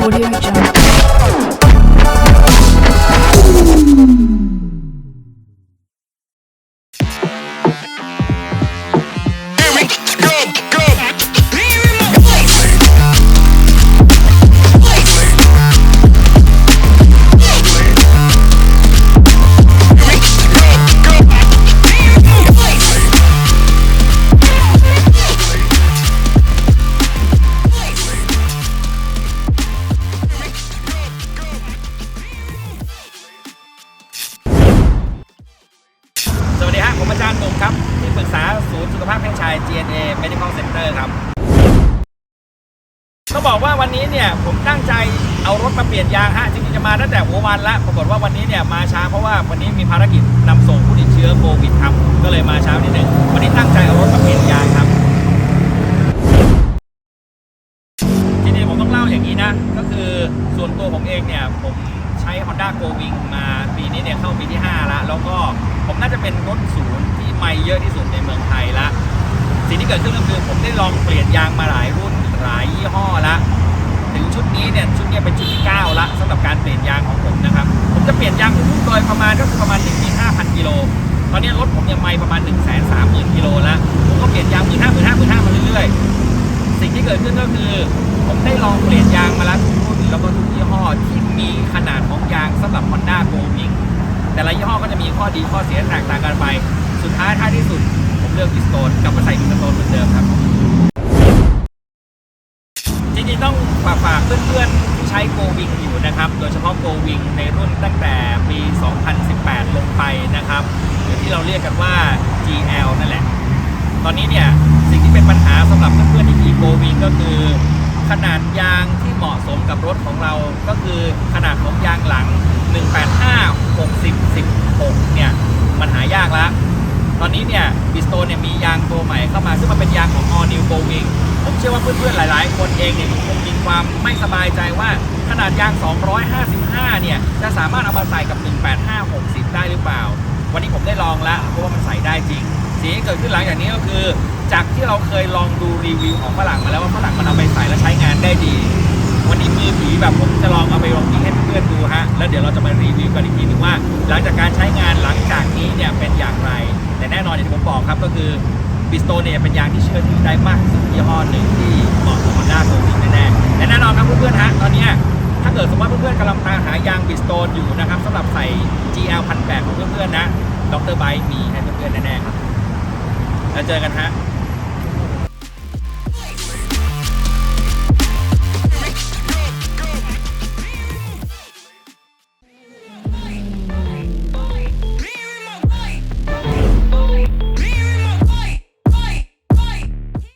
Audio Jungle. ผมอาจารย์หนุ่มครับ ที่ปรึกษาศูนย์สุขภาพแห่งชาย GNA Medical Center ครับต้องบอกว่าวันนี้เนี่ยผมตั้งใจเอารถมาเปลี่ยนยางฮะจริงๆจะมาตั้งแต่หัววันละปรากฏว่าวันนี้เนี่ยมาช้าเพราะว่าวันนี้มีภารกิจนำส่งผู้ติดเชื้อโควิดครับก็เลยมาเช้านิดนึงวันนี้ตั้งใจเอารถมาเปลี่ยนยางครับทีนี้ผมต้องเล่าอย่างนี้นะ ก็คือส่วนตัวผมเองเนี่ยผมใช้ Honda Go Wing มาปีนี้เนี่ยเข้าปีที่5แล้วแล้วก็ ผมน่าจะเป็นรถศูนย์ที่ไม่เยอะที่สุดในเมืองไทยละ สิ่งที่เกิดขึ้นก็คือผมได้ลองเปลี่ยนยางมาหลายรุ่นหลายยี่ห้อละ ถึงชุดนี้เนี่ยชุดนี้เป็นชุดที่ 9 ละสำหรับการเปลี่ยนยางของผมนะครับ ผมจะเปลี่ยนยางทุกๆโดยประมาณก็คือประมาณ1 5 0 0 0กิโล ตอนนี้รถผมเนี่ยไม่ประมาณ 1 3 0 0 0 0กิโลแล้วผมก็เปลี่ยนยาง1 5 0 0 0 0 1 5 0 0 0มาเรื่อยๆ สิ่งที่เกิดขึ้นก็คือผมได้ลองเปลี่ยนยางมาแล้วทุกรุ่นแล้วก็ทุกยี่ห้อที่มีขนาดของยางสำหรับ Honda Go Wing แต่ละยี่ห้อก็จะมีข้อดีข้อเสียแตกต่างกันไป สุดท้ายท้ายที่สุด ผมเลือกพิสโตนกลับมาใส่พิสโตนเหมือนเดิมครับ จริงๆต้องฝากฝากเพื่อนๆที่ใช้โกวิงอยู่นะครับ โดยเฉพาะโกวิงในรุ่นตั้งแต่ปี 2018 ลงไปนะครับ หรือที่เราเรียกกันว่า GL นั่นแหละ ตอนนี้เนี่ยสิ่งที่เป็นปัญหาสำหรับเพื่อนๆที่ขี่โกวิงก็คือขนาดยางที่เหมาะสมกับรถของเราก็คือขนาดของยางหลัง 185 60 16 เนี่ย มันหายากแล้วตอนนี้เนี่ยบิสโตเนี่ยมียางตัวใหม่เข้ามา ซึ่งมันเป็นยางของ All New Go Wing ผมเชื่อว่าเพื่อนๆ หลาย ๆ คนเองเนี่ยคงมีความไม่สบายใจว่าขนาดยาง 255 เนี่ย จะสามารถเอามาใส่กับ 185 60 ได้หรือเปล่า วันนี้ผมได้ลองแล้วเพราะว่ามันใส่ได้จริงสิ่งที่เกิดขึ้นหลังจากนี้ก็คือ จากที่เราเคยลองดูรีวิวของฝรั่งมาแล้วว่าฝรั่งมันเอาไปใส่แล้วใช้งานได้ดี วันนี้มือผีแบบผมจะลองเอาไปลองยิงให้เพื่อนดูฮะ แล้วเดี๋ยวเราจะมารีวิวกันอีกทีหนึงว่า หลังจากการใช้งานหลังจากนี้เนี่ยเป็นอย่างไร แต่แน่นอนอย่างที่ผมบอกครับก็คือบิสโตเนี่ยเป็นยางที่เชื่อถือได้มากที่สุดยี่ห้อหนึ่งที่เหมาะกับ Honda Go Wing แน่ๆและแน่นอนครับเพื่อนๆฮะตอนนี้ถ้าเกิดสมมติว่าเพื่อนๆกำลังตามหายางบิสโตนอยู่นะครับสำหรับใส่ GL 1 8 0 0ของเพื่อนๆนะดรไบมีให้เพื่อนๆแน่ๆครับแล้วเจอกันฮะ